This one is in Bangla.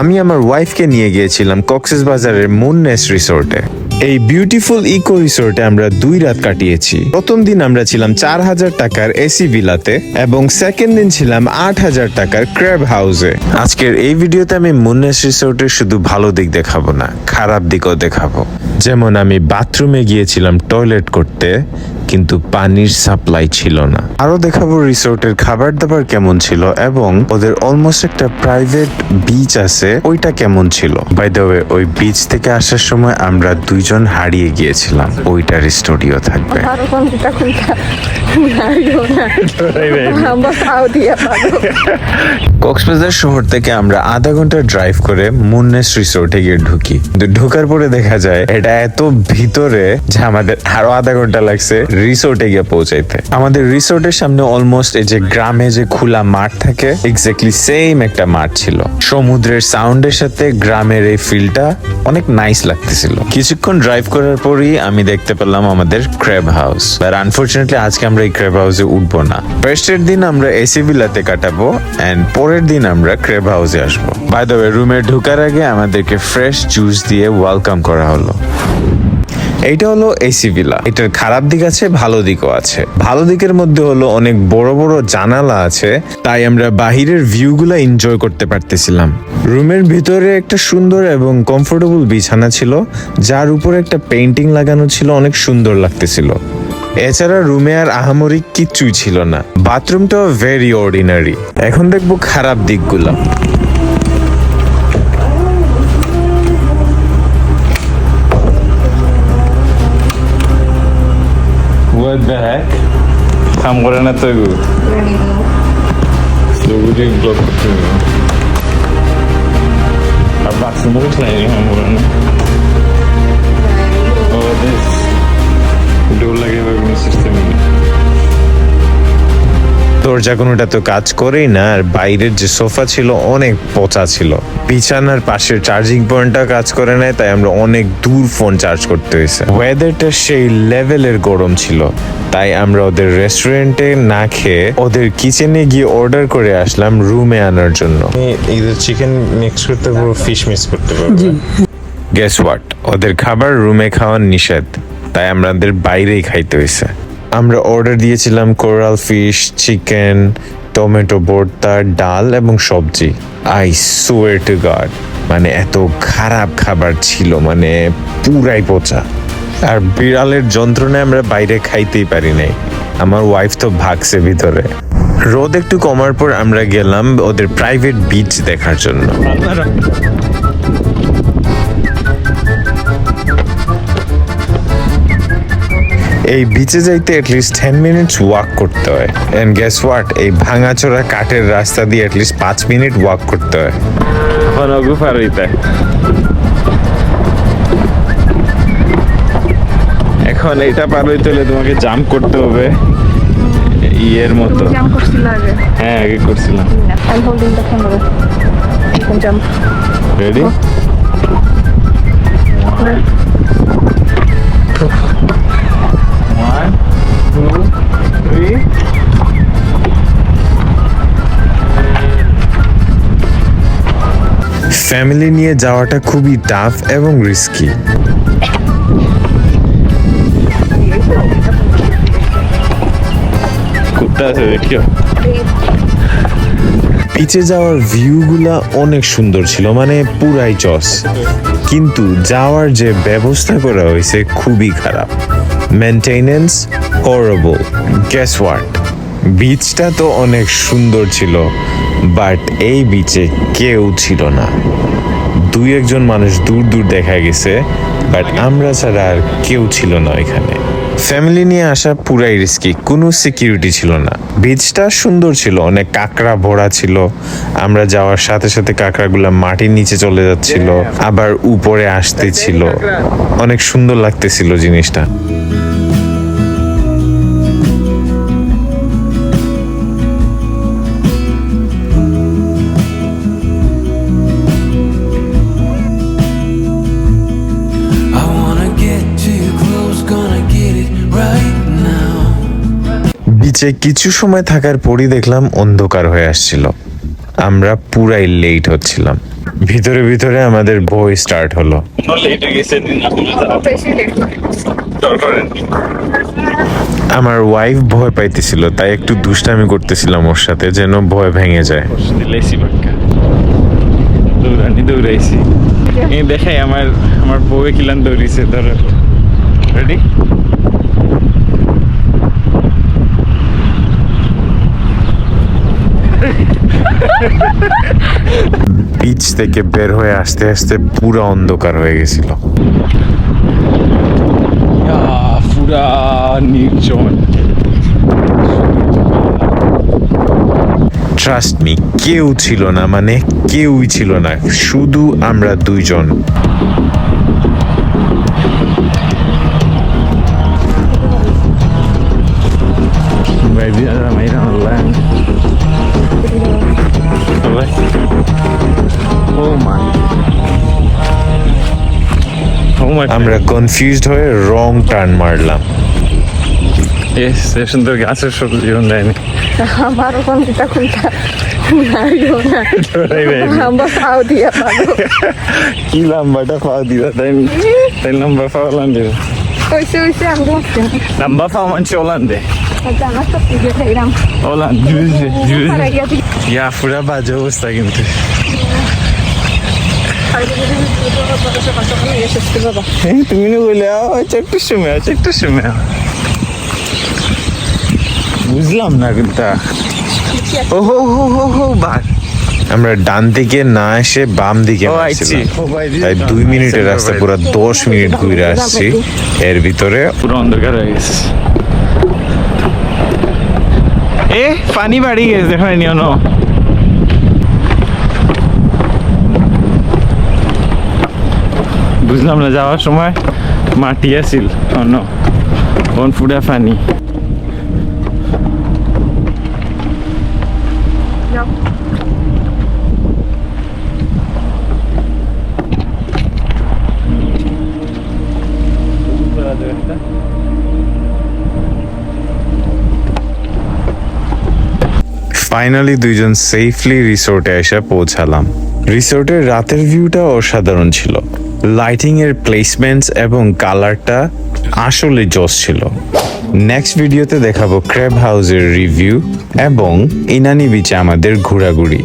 আমি আমার ওয়াইফকে নিয়ে গিয়েছিলাম কক্সেস বাজারের মুননেস রিসোর্টে এই বিউটিফুল ইকো রিসোর্টে আমরা দুই রাত কাটিয়েছি। প্রথম দিন আমরা ছিলাম চার হাজার টাকার এসি ভিলাতে এবং সেকেন্ড দিন ছিলাম আট হাজার টাকার ক্র্যাব হাউসে আজকের এই ভিডিওতে আমি মুন্নেস রিসোর্টের শুধু ভালো দিক দেখাবো না, খারাপ দিকও দেখাবো। যেমন আমি বাথরুমে গিয়েছিলাম টয়লেট করতে, কিন্তু পানির সাপ্লাই ছিল না। আরও দেখাবো রিসোর্টের খাবার দাবার কেমন ছিল এবং ওদের অলমোস্ট একটা প্রাইভেট বিচ আছে, ওইটা কেমন ছিল। বাই দ্য ওয়ে ওই বিচ থেকে আসার সময় আমরা দুইজন হারিয়ে গিয়েছিলাম ওইটার স্টুডিও থাকবে. কক্সবাজার শহর থেকে আমরা আধা ঘণ্টা ড্রাইভ করে মুন্নেস রিসোর্টে গিয়ে ঢুকি। ঢোকার পরে দেখা যায় এটা এত ভিতরে যে আমাদের আরও আধা ঘণ্টা লাগছে রিসোর্টে গিয়ে পৌঁছাইতে। আমাদের রিসোর্টের সামনে অলমোস্ট এই যে গ্রামে যে খোলা মাঠ থাকে এক্স্যাক্টলি সেম একটা মাঠ ছিল। সমুদ্রের সাউন্ডের সাথে গ্রামের এই ফিলটা অনেক নাইস লাগতেছিল। কিছুক্ষণ ড্রাইভ করার পরই আমি দেখতে পেলাম আমাদের ক্র্যাব হাউস আর আনফর্চুনেটলি আজকে আমরা এই ক্র্যাব হাউসে উঠবো না। ফার্স্টের দিন আমরা এসি ভিলাতে কাটাবো এন্ড পরের দিন আমরা ক্র্যাব হাউসে আসব। বাই দ্য ওয়ে রুমে ঢোকার আগে আমাদেরকে ফ্রেশ জুস দিয়ে ওয়েলকাম করা হলো। এইটা হলো এসি ভিলা। এটার খারাপ দিক আছে, ভালো দিকও আছে। ভালো দিকের মধ্যে হলো অনেক বড় বড় জানালা আছে, তাই আমরা বাহিরের ভিউগুলো এনজয় করতে পারতেছিলাম। রুমের ভিতরে একটা সুন্দর এবং কমফোর্টেবল বিছানা ছিল, যার উপরে একটা পেন্টিং লাগানো ছিল, অনেক সুন্দর লাগতেছিল। এছাড়া রুমে আর আহামরি কিচ্ছুই ছিল না। বাথরুমটাও ভেরি অর্ডিনারি এখন দেখব খারাপ দিকগুলো। What the কাম করে না তো এগুলো। এগুলি ব্লক করতে হবে। আর বাথরুম বলছ না কাম করে না। ও দিস ডোর লাগে সিস্টেম দরজা কোনোটা তো কাজ করেই না আর বাইরের যে সোফা ছিল অনেক পচা ছিল। বিছানার পাশের চার্জিং পয়েন্টটা কাজ করে নাই তাই আমরা অনেক দূর ফোন চার্জ করতে হয়েছে। ওয়েদারটা সেই লেভেলের গরম ছিল তাই আমরা ওদের রেস্টুরেন্টে না খেয়ে ওদের কিচেনে গিয়ে অর্ডার করে আসলাম রুমে আনার জন্য। ইদের চিকেন মিক্স করতে পুরো ফিশ মিক্স করতে পারব। গেস হোয়াট ওদের খাবার রুমে খাওয়ার নিষেধ তাই আমাদের বাইরেই খাইতে হয়েছে। আমরা অর্ডার দিয়েছিলাম কোরাল ফিশ, চিকেন, টমেটো, ভর্তা, ডাল এবং সবজি। আই সোয়ার টু গড মানে এত খারাপ খাবার ছিল মানে পুরাই পচা। আর বিড়ালের যন্ত্রণায় আমরা বাইরে খাইতেই পারি নাই। আমার ওয়াইফ তো ভাগছে ভিতরে। রোদ একটু কমার পর আমরা গেলাম ওদের প্রাইভেট বিচ দেখার জন্য। এই বিচে যাইতে অ্যাটলিস্ট টেন মিনিটস ওয়াক করতে হয়। এন্ড গ্যাস হোয়াট এই ভাঙাচোরা কাঠের রাস্তা দিয়ে অ্যাটলিস্ট পাঁচ মিনিট ওয়াক করতে হয়। এখন অগু পার হইতে। এখন এটা পার হইতে হলে তোমাকে জাম্প করতে হবে ইয়ের মতো। হ্যাঁ আগে করছিলাম। রেডি ফ্যামিলি নিয়ে যাওয়াটা খুবই টাফ এবং রিস্কি। পিচে যাওয়ার ভিউগুলা অনেক সুন্দর ছিল মানে পুরাই চস। কিন্তু যাওয়ার যে ব্যবস্থা করা হয়েছে খুবই খারাপ। মেনটেনেন্স হরেবল গ্যাস হোয়াট বিচটা তো অনেক সুন্দর ছিল বাট এই বিচে কেউ ছিল না। দুই একজন মানুষ দূর দূর দেখা গেছে বাট আমরা ছাড়া আর কেউ ছিল না এখানে। ফ্যামিলি নিয়ে আসা পুরাই রিস্কি কোনো সিকিউরিটি ছিল না। বীজটা সুন্দর ছিল, অনেক কাঁকড়া ভরা ছিল। আমরা যাওয়ার সাথে সাথে কাঁকড়াগুলা মাটির নিচে চলে যাচ্ছিল, আবার উপরে আসতেছিল অনেক সুন্দর লাগতেছিল জিনিসটা। বিচে কিছু সময় থাকার পরই দেখলাম অন্ধকার হয়ে আসছিল। আমরা পুরাই লেট হচ্ছিলাম। ভিতরে ভিতরে আমাদের বই স্টার্ট হলো। আমার ওয়াইফ ভয় পাইতেছিল তাই একটু দুষ্টামি করতেছিলাম ওর সাথে যেন ভয় ভেঙে যায়। দৌড়ানি দৌড়াইছি। এই দেখাই আমার আমার বউয়ে কিলান দৌড়িছে ধরো। রেডি বিচ থেকে বের হয়ে আসতে আসতে পুরো অন্ধকার হয়ে গেছিল। পুরা নির্জন। ট্রাস্ট মি কেউ ছিল না মানে কেউই ছিল না শুধু আমরা দুইজন। আমরা কনফিউজড হয়ে রং টার্ন মারলাম। Yes, স্টেশন তো গাছের সব জীবন দেয়নি। আমার ওখান থেকে কোনটা কি লম্বাটা পাও দিবা তাই তাই লম্বা পাও বলছি। লম্বা পাও মানছে ওলান জুজে জুজে আর গিয়া তুই ইয়া পুরা বাজে অবস্থা কিন্তু। এই তুমি না বলে আচ্ছা একটু সময় আছে একটু সময় বুঝলাম না কিন্তু। ও হো হো হো বার আমরা ডান দিকে না এসে বাম দিকে তাই দুই মিনিটের রাস্তা পুরো দশ মিনিট ঘুরে আসছি। এর ভিতরে পুরো অন্ধকার হয়ে গেছে। এ পানি বাড়ি গেছে দেখো নিও ন বুঝলাম না, যাওয়ার সময় মাটি আছিল। অন্য কোন ফুডা পানি? ফাইনালি দুইজন সেফলি রিসোর্টে এসে পৌঁছালাম। রিসোর্টের রাতের ভিউটা অসাধারণ ছিল। লাইটিং এর প্লেসমেন্টস এবং কালারটা আসলে জস ছিল। নেক্সট ভিডিওতে দেখাবো ক্র্যাব হাউসের রিভিউ এবং ইনানি বিচে আমাদের ঘোরাঘুরি।